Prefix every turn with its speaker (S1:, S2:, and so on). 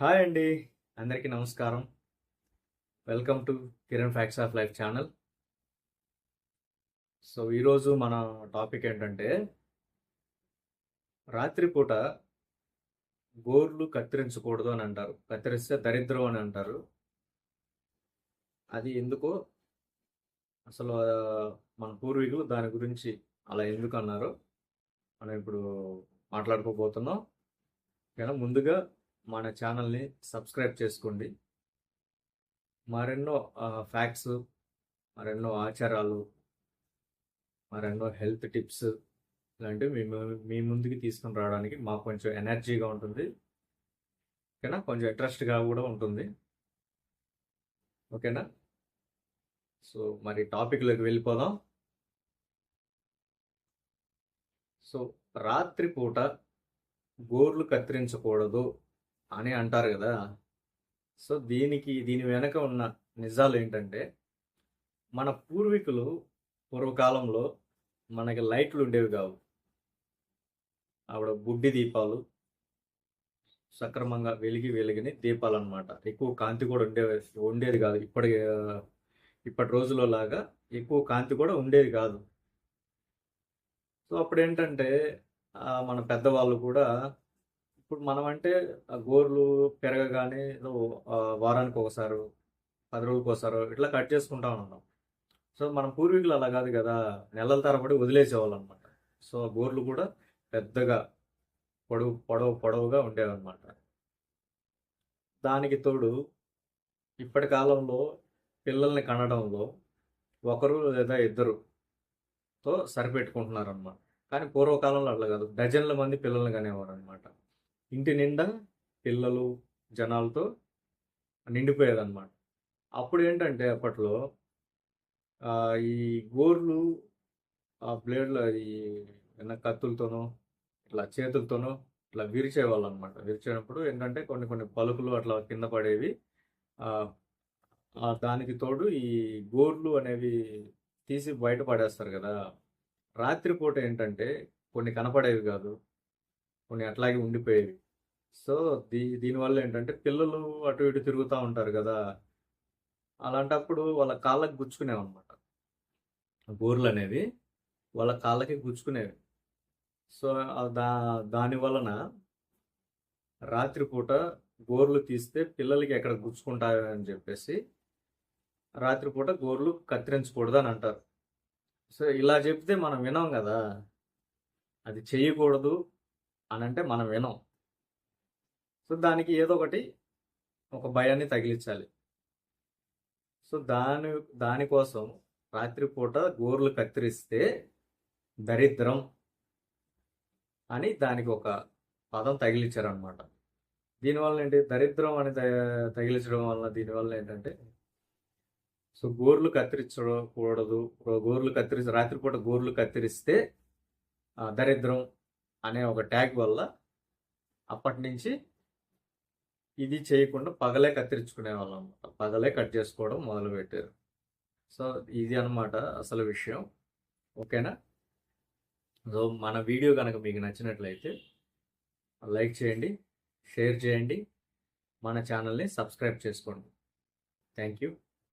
S1: Hi అండి. అందరికీ నమస్కారం. Welcome to Kiran facts of life channel. So ఈరోజు మన టాపిక్ ఏంటంటే రాత్రిపూట గోర్లు కత్తిరించకూడదు అని అంటారు. కత్తిరిస్తే దరిద్రం అని అంటారు. అది ఎందుకో అసలు మన పూర్వీకులు దాని గురించి అలా ఎందుకు అన్నారు. మనం ఇప్పుడు మాట్లాడుకోబోతున్నాం. కానీ ముందుగా మన ఛానల్ని సబ్స్క్రైబ్ చేసుకోండి. మరెన్నో ఫ్యాక్ట్స్ మరెన్నో ఆచారాలు మరెన్నో హెల్త్ టిప్స్ ఇలాంటివి మీ మీ ముందుకి తీసుకుని రావడానికి మాకు కొంచెం ఎనర్జీగా ఉంటుంది. ఓకేనా? కొంచెం ఇంట్రెస్ట్గా కూడా ఉంటుంది. ఓకేనా? సో మరి టాపిక్లోకి వెళ్ళిపోదాం. సో రాత్రిపూట గోర్లు కత్తిరించకూడదు. అని అంటారు కదా. సో దీనికి దీని వెనక ఉన్న నిజాలు ఏంటంటే మన పూర్వీకులు పూర్వకాలంలో మనకి లైట్లు ఉండేవి కావు. ఆవిడ బుడ్డి దీపాలు సక్రమంగా వెలిగి వెలిగిని దీపాలు అనమాట ఎక్కువ కాంతి కూడా ఉండే ఉండేది కాదు. ఇప్పటి ఇప్పటి రోజుల్లో లాగా ఎక్కువ కాంతి కూడా ఉండేది కాదు. సో అప్పుడు ఏంటంటే మన పెద్దవాళ్ళు కూడా ఇప్పుడు మనం అంటే ఆ గోర్లు పెరగగానే ఏదో వారానికి ఒకసారి పది రోజులకు ఒకసారి ఇట్లా కట్ చేసుకుంటా ఉన్నాం. సో మనం పూర్వీకులు అలా కాదు కదా నెలల తరబడి వదిలేసేవాళ్ళు అనమాట సో ఆ గోర్లు కూడా పెద్దగా పొడవు పొడవు పొడవుగా ఉండేవన్నమాట. దానికి తోడు ఇప్పటి కాలంలో పిల్లల్ని కనడంలో ఒకరు లేదా ఇద్దరుతో సరిపెట్టుకుంటున్నారన్నమాట. కానీ పూర్వకాలంలో అట్లా కాదు. డజన్ల మంది పిల్లల్ని కనేవారు అనమాట ఇంటి నిండా పిల్లలు జనాలతో నిండిపోయేదన్నమాట. అప్పుడు ఏంటంటే అప్పట్లో ఈ గోర్లు ఆ బ్లేడ్ల ఈ ఏమైనా కత్తులతోనో ఇట్లా చేతులతోనో ఇట్లా విరిచేవాళ్ళు అనమాట విరిచేటప్పుడు ఏంటంటే కొన్ని కొన్ని పలుకులు అట్లా కింద పడేవి. దానికి తోడు ఈ గోర్లు అనేవి తీసి బయట పడేస్తారు కదా. రాత్రిపూట ఏంటంటే కొన్ని కనపడేవి కాదు. కొన్ని అట్లాగే ఉండిపోయేవి. సో దీ దీనివల్ల ఏంటంటే పిల్లలు అటు ఇటు తిరుగుతూ ఉంటారు కదా. అలాంటప్పుడు వాళ్ళ కాళ్ళకి గుచ్చుకునేవి అనమాట గోర్లు అనేవి వాళ్ళ కాళ్ళకి గుచ్చుకునేవి. సో దా దాని వలన రాత్రిపూట గోర్లు తీస్తే పిల్లలకి ఎక్కడ గుచ్చుకుంటారు అని చెప్పేసి రాత్రిపూట గోర్లు కత్తిరించకూడదు అని అంటారు సో ఇలా చెప్తే మనం వినాం కదా. అది చేయకూడదు అని అంటే మనం వినం. సో దానికి ఏదో ఒకటి ఒక భయాన్ని తగిలించాలి. సో దాని దానికోసం రాత్రిపూట గోర్లు కత్తిరిస్తే దరిద్రం అని దానికి ఒక పదం తగిలించారనమాట దీనివల్ల ఏంటి? దరిద్రం అని త- తగిలించడం వల్ల దీనివల్ల ఏంటంటే సో గోర్లు కత్తిరించకూడదు గోర్లు కత్తిరి రాత్రిపూట గోర్లు కత్తిరిస్తే ఆ, దరిద్రం అనే ఒక ట్యాగ్ వల్ల అప్పటి నుంచి ఇది చేయకుండా పగలే కత్తిరించుకునే వాళ్ళం అనమాట పగలే కట్ చేసుకోవడం మొదలుపెట్టారు. సో ఇది అన్నమాట అసలు విషయం. ఓకేనా? సో మన వీడియో కనుక మీకు నచ్చినట్లయితే లైక్ చేయండి షేర్ చేయండి మన ఛానల్ని సబ్స్క్రైబ్ చేసుకోండి. Thank you.